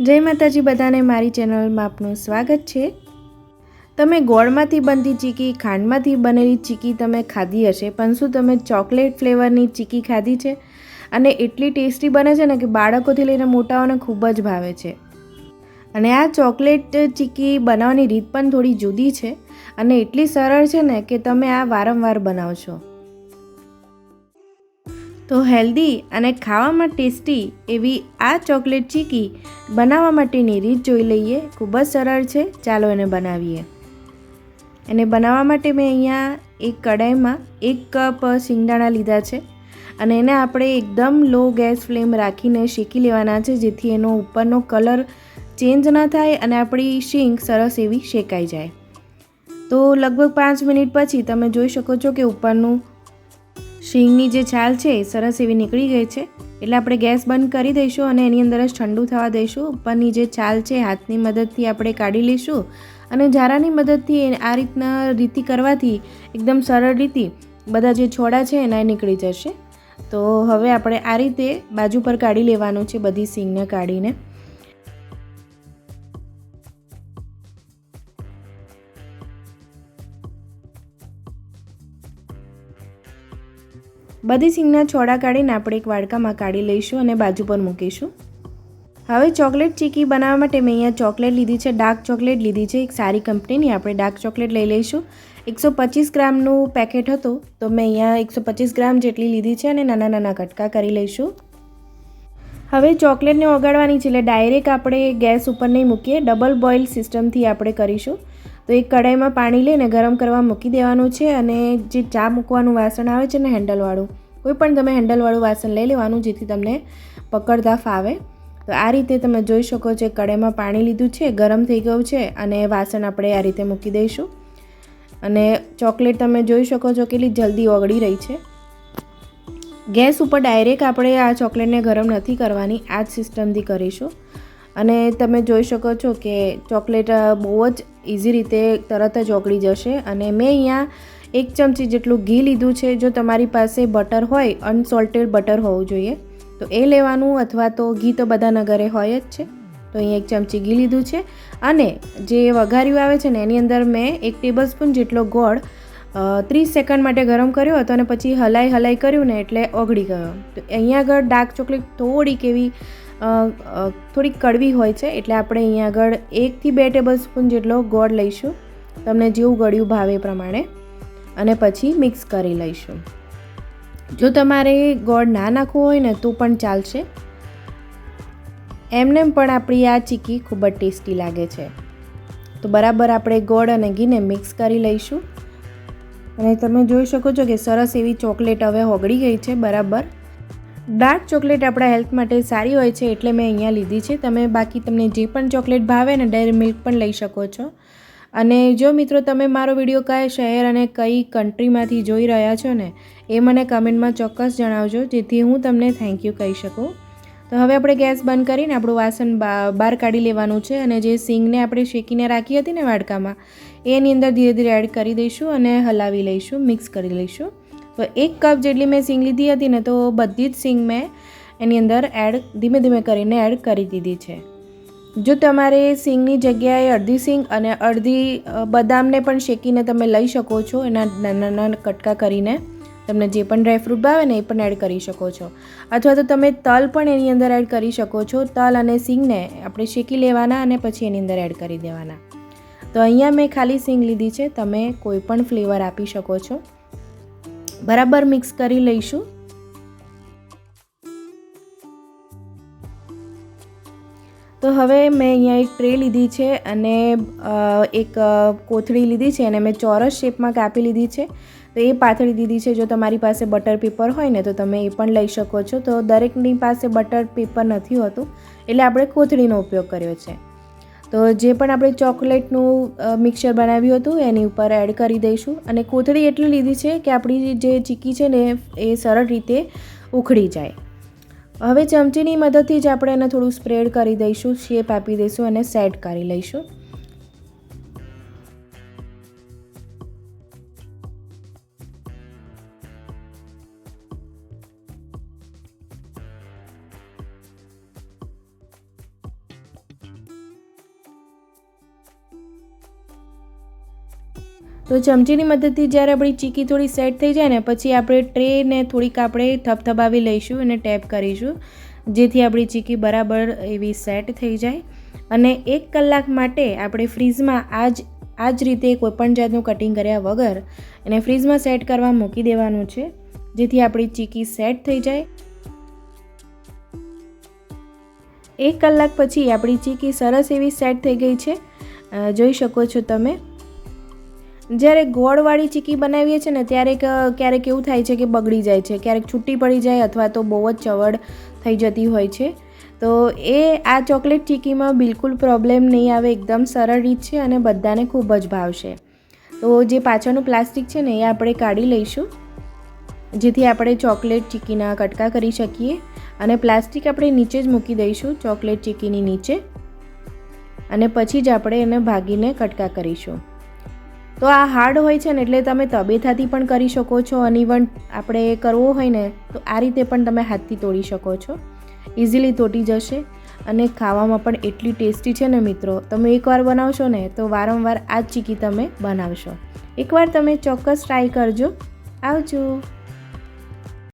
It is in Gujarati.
જય માતાજી બધાને મારી ચેનલમાં આપનું સ્વાગત છે. તમે ગોળમાંથી બનતી ચીકી, ખાંડમાંથી બનેલી ચીકી તમે ખાધી હશે, પણ શું તમે ચોકલેટ ફ્લેવરની ચીકી ખાધી છે? અને એટલી ટેસ્ટી બને છે ને કે બાળકોથી લઈને મોટાઓને ખૂબ જ ભાવે છે. અને આ ચોકલેટ ચીકી બનાવવાની રીત પણ થોડી જુદી છે. અને એટલી સરળ છે ને કે તમે આ વારંવાર બનાવશો. તો હેલ્ધી અને ખાવામાં ટેસ્ટી એવી આ ચોકલેટ ચીકી બનાવવા માટેની રીત જોઈ લઈએ. ખૂબ જ સરળ છે. ચાલો એને બનાવીએ. એને બનાવવા માટે મેં અહીંયા એક કડાઈમાં એક કપ શિંગદાણા લીધા છે અને એને આપણે એકદમ લો ગેસ ફ્લેમ રાખીને શેકી લેવાના છે, જેથી એનો ઉપરનો કલર ચેન્જ ન થાય અને આપણી શીંગ સરસ એવી શેકાઈ જાય. તો લગભગ પાંચ મિનિટ પછી તમે જોઈ શકો છો કે ઉપરનું શીંગની જે છાલ છે એ સરસ એવી નીકળી ગઈ છે. એટલે આપણે ગેસ બંધ કરી દઈશું અને એની અંદર જ ઠંડુ થવા દઈશું. ઉપરની જે છાલ છે હાથની મદદથી આપણે કાઢી લઈશું. અને ઝારાની મદદથી આ રીતના રીતિ કરવાથી એકદમ સરળ રીતિ બધા જે છોડા છે એના નીકળી જશે. તો હવે આપણે આ રીતે બાજુ પર કાઢી લેવાનું છે બધી સિંગને કાઢીને. બધી સિંગના છોડા કાઢીને આપણે એક વાડકામાં કાઢી લઈશું અને બાજુ પર મૂકીશું. હવે ચોકલેટ ચીકી બનાવવા માટે મેં અહીંયા ચોકલેટ લીધી છે, ડાર્ક ચોકલેટ લીધી છે. એક સારી કંપનીની આપણે ડાર્ક ચોકલેટ લઈ લઈશું. એકસો પચીસ ગ્રામનું પેકેટ હતું, તો મેં અહીંયા એકસો પચીસ ગ્રામ જેટલી લીધી છે અને નાના નાના કટકા કરી લઈશું. હવે ચોકલેટને ઓગાળવાની છે એટલે ડાયરેક્ટ આપણે ગેસ ઉપર નહીં મૂકીએ, ડબલ બોઇલ સિસ્ટમથી આપણે કરીશું. તો એક કઢાઈમાં પાણી લઈને ગરમ કરવા મૂકી દેવાનું છે અને જે ચા મૂકવાનું વાસણ આવે છે ને હેન્ડલવાળું, કોઈ પણ તમે હેન્ડલવાળું વાસણ લઈ લેવાનું જેથી તમને પકડતા ફાવે તો આ રીતે તમે જોઈ શકો છો કઢાઈમાં પાણી લીધું છે, ગરમ થઈ ગયું છે અને વાસણ આપણે આ રીતે મૂકી દઈશું. અને ચોકલેટ તમે જોઈ શકો છો કેટલી જલ્દી ઓગળી રહી છે. ગેસ ઉપર ડાયરેક્ટ આપણે આ ચોકલેટને ગરમ નથી કરવાની, આ જ સિસ્ટમથી કરીશું. અને તમે જોઈ શકો છો કે ચોકલેટ બહુ જ ઇઝી રીતે તરત જ ઓગળી જશે. અને મેં અહીંયા એક ચમચી જેટલું ઘી લીધું છે. જો તમારી પાસે બટર હોય, અનસોલ્ટેડ બટર હોવું જોઈએ, તો એ લેવાનું અથવા તો ઘી તો બધાના ઘરે હોય જ છે. તો અહીંયા એક ચમચી ઘી લીધું છે. અને જે વઘાર્યું આવે છે ને, એની અંદર મેં એક ટેબલ સ્પૂન જેટલો ગોળ ત્રીસ સેકન્ડ માટે ગરમ કર્યો હતો અને પછી હલાઈ હલાઈ કર્યું ને એટલે ઓગળી ગયો. તો અહીંયા આગળ ડાર્ક ચોકલેટ થોડીક એવી થોડીક કડવી હોય છે એટલે આપણે અહીંયા આગળ એકથી બે ટેબલ સ્પૂન જેટલો ગોળ લઈશું. તમને જેવું ગળ્યું ભાવે પ્રમાણે. અને પછી મિક્સ કરી લઈશું. જો તમારે ગોળ ના નાખવું હોય ને તો પણ ચાલશે. એમને પણ આપણી આ ચીકી ખૂબ જ ટેસ્ટી લાગે છે. તો બરાબર આપણે ગોળ અને ઘીને મિક્સ કરી લઈશું. અને તમે જોઈ શકો છો કે સરસ એવી ચોકલેટ હવે ઓગળી ગઈ છે, બરાબર. ડાર્ક ચોકલેટ આપણા હેલ્થ માટે સારી હોય છે એટલે મેં અહીંયા લીધી છે. તમે બાકી તમને જે પણ ચોકલેટ ભાવે ને ડેરી મિલ્ક પણ લઈ શકો છો. અને જો મિત્રો તમે મારો વીડિયો કયા શહેર અને કઈ કન્ટ્રીમાંથી જોઈ રહ્યા છો ને, એ મને કમેન્ટમાં ચોક્કસ જણાવજો, જેથી હું તમને થેન્ક યુ કહી શકું. તો હવે આપણે ગેસ બંધ કરીને આપણું વાસણ બહાર કાઢી લેવાનું છે અને જે સિંગને આપણે શેકીને રાખી હતી ને વાડકામાં એની અંદર ધીરે ધીરે એડ કરી દઈશું અને હલાવી લઈશું મિક્સ કરી લઈશું. તો એક કપ જેટલી મેં સિંગ લીધી હતી ને તો બધી જ સિંગ મેં એની અંદર એડ ધીમે ધીમે કરીને એડ કરી દીધી છે. જો તમારે સિંગની જગ્યાએ અડધી સિંગ અને અડધી બદામને પણ શેકીને તમે લઈ શકો છો, એના નાના નાના કટકા કરીને તમને જે પણ ડ્રાયફ્રૂટ ભાવે ને એ પણ એડ કરી શકો છો. અથવા તો તમે તલ પણ એની અંદર એડ કરી શકો છો, તલ અને સિંગને આપણે શેકી લેવાના અને પછી એની અંદર એડ કરી દેવાના. તો અહીંયા મેં ખાલી સિંગ લીધી છે. તમે કોઈ પણ ફ્લેવર આપી શકો છો. બરાબર મિક્સ કરી લઈશું. તો હવે મેં અહીંયા એક ટ્રે લીધી છે અને એક કોથળી લીધી છે અને મેં ચોરસ શેપમાં કાપી લીધી છે. તો એ પાથળી દીધી છે. જો તમારી પાસે બટર પેપર હોય ને, તો તમે એ પણ લઈ શકો છો. તો દરેકની પાસે બટર પેપર નથી હોતું. એટલે આપણે કોથળીનો ઉપયોગ કર્યો છે. તો જે પણ આપણે ચોકલેટનું મિક્સર બનાવ્યું હતું, એની ઉપર એડ કરી દઈશું. અને કોથળી એટલી લીધી છે કે આપણી જે ચીકી છે ને, એ સરળ રીતે ઉખડી જાય. હવે ચમચીની મદદથી જ આપણે એને થોડું સ્પ્રેડ કરી દઈશું, શેપ આપી દઈશું અને સેટ કરી લઈશું. તો ચમચીની મદદથી જ્યારે આપણી ચીકી થોડી સેટ થઈ જાય ને, પછી આપણે ટ્રેને થોડીક આપણે થપથપાવી લઈશું અને ટેપ કરીશું, જેથી આપણી ચીકી બરાબર એવી સેટ થઈ જાય. અને એક કલાક માટે આપણે ફ્રીઝમાં આ જ આ જ રીતે કોઈપણ જાતનું કટિંગ કર્યા વગર એને ફ્રીઝમાં સેટ કરવા મૂકી દેવાનું છે, જેથી આપણી ચીકી સેટ થઈ જાય. એક કલાક પછી આપણી ચીકી સરસ એવી સેટ થઈ ગઈ છે. જોઈ શકો છો તમે. જ્યારે ગોળવાળી ચીકી બનાવીએ છીએ ને ત્યારે ક્યારેક એવું થાય છે કે બગડી જાય છે, ક્યારેક છૂટી પડી જાય અથવા તો બહુ જ ચવડ થઈ જતી હોય છે. તો એ, આ ચોકલેટ ચીકીમાં બિલકુલ પ્રોબ્લેમ નહીં આવે, એકદમ સરળ રીત છે અને બધાને ખૂબ જ ભાવશે. તો જે પાછળનું પ્લાસ્ટિક છે ને એ આપણે કાઢી લઈશું. જેથી આપણે ચોકલેટ ચીકીના કટકા કરી શકીએ અને પ્લાસ્ટિક આપણે નીચે જ મૂકી દઈશું, ચોકલેટ ચીકીની નીચે. અને પછી જ આપણે એને ભાગીને કટકા કરીશું. તો આ હાર્ડ હોય છે ને એટલે તમે તબેથાથી પણ કરી શકો છો અને ઇવન આપણે કરવો હોય ને, તો આ રીતે પણ તમે હાથથી તોડી શકો છો. ઇઝીલી તૂટી જશે અને ખાવામાં પણ એટલી ટેસ્ટી છે ને મિત્રો. તમે એકવાર બનાવશો ને, તો વારંવાર આ ચીકી તમે બનાવશો. એકવાર તમે ચોક્કસ ટ્રાય કરજો. આવજો.